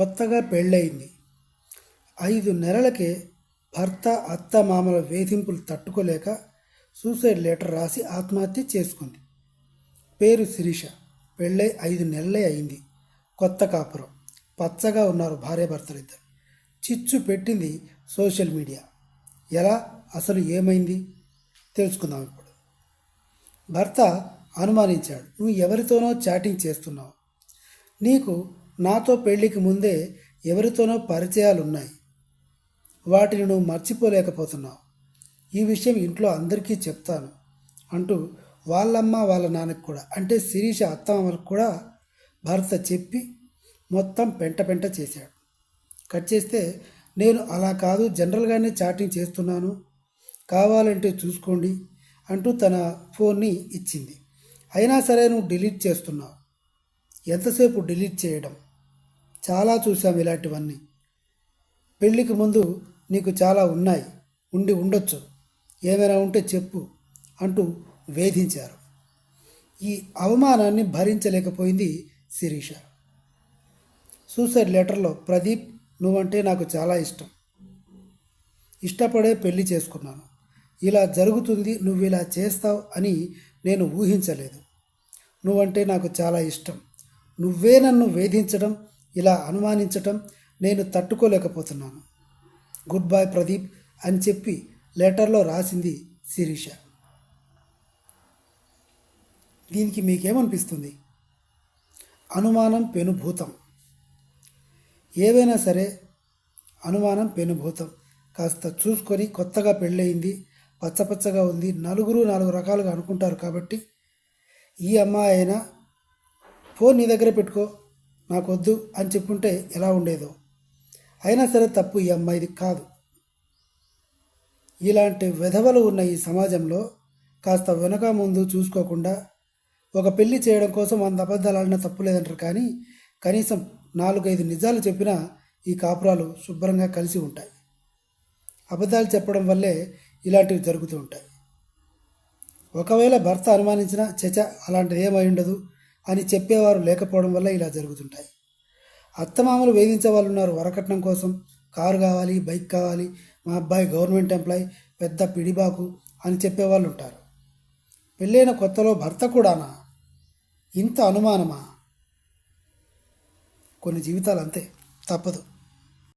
కొత్తగా పెళ్ళయింది. ఐదు నెలలకే భర్త అత్త మామల వేధింపులు తట్టుకోలేక సూసైడ్ లెటర్ రాసి ఆత్మహత్య చేసుకుంది. పేరు శిరీష. పెళ్ళై ఐదు నెలలే అయింది. కొత్త కాపురం. పచ్చగా ఉన్నారు భార్యాభర్తలిద్దరు. చిచ్చు పెట్టింది సోషల్ మీడియా. ఎలా? అసలు ఏమైంది? తెలుసుకుందాం ఇప్పుడు. భర్త అనుమానించాడు. నువ్వు ఎవరితోనో చాటింగ్ చేస్తున్నావు. నీకు నాతో పెళ్ళికి ముందే ఎవరితోనో పరిచయాలు ఉన్నాయి వాటిని నువ్వు మర్చిపోలేకపోతున్నావు. ఈ విషయం ఇంట్లో అందరికీ చెప్తాను అంటూ వాళ్ళమ్మ వాళ్ళ నాన్నకు కూడా అంటే శిరీష అత్తమ్మలకు కూడా భర్త చెప్పి మొత్తం పెంట పెంట చేశాడు. కట్ చేస్తే నేను అలా కాదు జనరల్గానే చాటింగ్ చేస్తున్నాను కావాలంటే చూసుకోండి అంటూ తన ఫోన్ని ఇచ్చింది. అయినా సరే నువ్వు డిలీట్ చేస్తున్నావు. ఎంతసేపు డిలీట్ చేయడం? చాలా చూసాం ఇలాంటివన్నీ. పెళ్ళికి ముందు నీకు చాలా ఉన్నాయి. ఉండి ఉండొచ్చు. ఏమైనా ఉంటే చెప్పు అంటూ వేధించారు. ఈ అవమానాన్ని భరించలేకపోయింది శిరీష. సూసైడ్ లెటర్లో ప్రదీప్ నువ్వంటే నాకు చాలా ఇష్టం. ఇష్టపడే పెళ్ళి చేసుకున్నాను. ఇలా జరుగుతుంది నువ్వు ఇలా చేస్తావు అని నేను ఊహించలేదు. నువ్వంటే నాకు చాలా ఇష్టం. నువ్వే నన్ను వేధించడం ఇలా అనుమానించటం నేను తట్టుకోలేకపోతున్నాను. గుడ్ బాయ్ ప్రదీప్ అని చెప్పి లెటర్లో రాసింది శిరీష. దీనికి మీకేమనిపిస్తుంది? అనుమానం పెనుభూతం. ఏవైనా సరే అనుమానం పెనుభూతం. కాస్త చూసుకొని కొత్తగా పెళ్ళయింది పచ్చపచ్చగా ఉంది నలుగురు నాలుగు రకాలుగా అనుకుంటారు కాబట్టి ఈ అమ్మాయి అయినా ఫోన్ నీ దగ్గర పెట్టుకో. నాకు వద్దు అని చెప్పుంటే ఎలా ఉండేదో. అయినా సరే తప్పు ఈ అమ్మాయిది కాదు. ఇలాంటి విధవలు ఉన్న ఈ సమాజంలో కాస్త వెనక ముందు చూసుకోకుండా ఒక పెళ్ళి చేయడం కోసం వంద అబద్ధాలు ఆడినా తప్పు లేదంటారు కానీ కనీసం నాలుగైదు నిజాలు చెప్పినా ఈ కాపురాలు శుభ్రంగా కలిసి ఉంటాయి. అబద్ధాలు చెప్పడం వల్లే ఇలాంటివి జరుగుతూ ఉంటాయి. ఒకవేళ భర్త అనుమానించిన చచ అలాంటిది ఏమై ఉండదు. అని చెప్పేవారు లేకపోవడం వల్ల ఇలా జరుగుతుంటాయి. అత్తమామలు వేధించే వాళ్ళు ఉన్నారు. వరకట్నం కోసం కారు కావాలి బైక్ కావాలి మా అబ్బాయి గవర్నమెంట్ ఎంప్లాయ్ పెద్ద పిడిబాకు అని చెప్పేవాళ్ళు ఉంటారు. పెళ్ళైన కొత్తలో భర్త కూడానా? ఇంత అనుమానమా? కొన్ని జీవితాలు అంతే తప్పదు.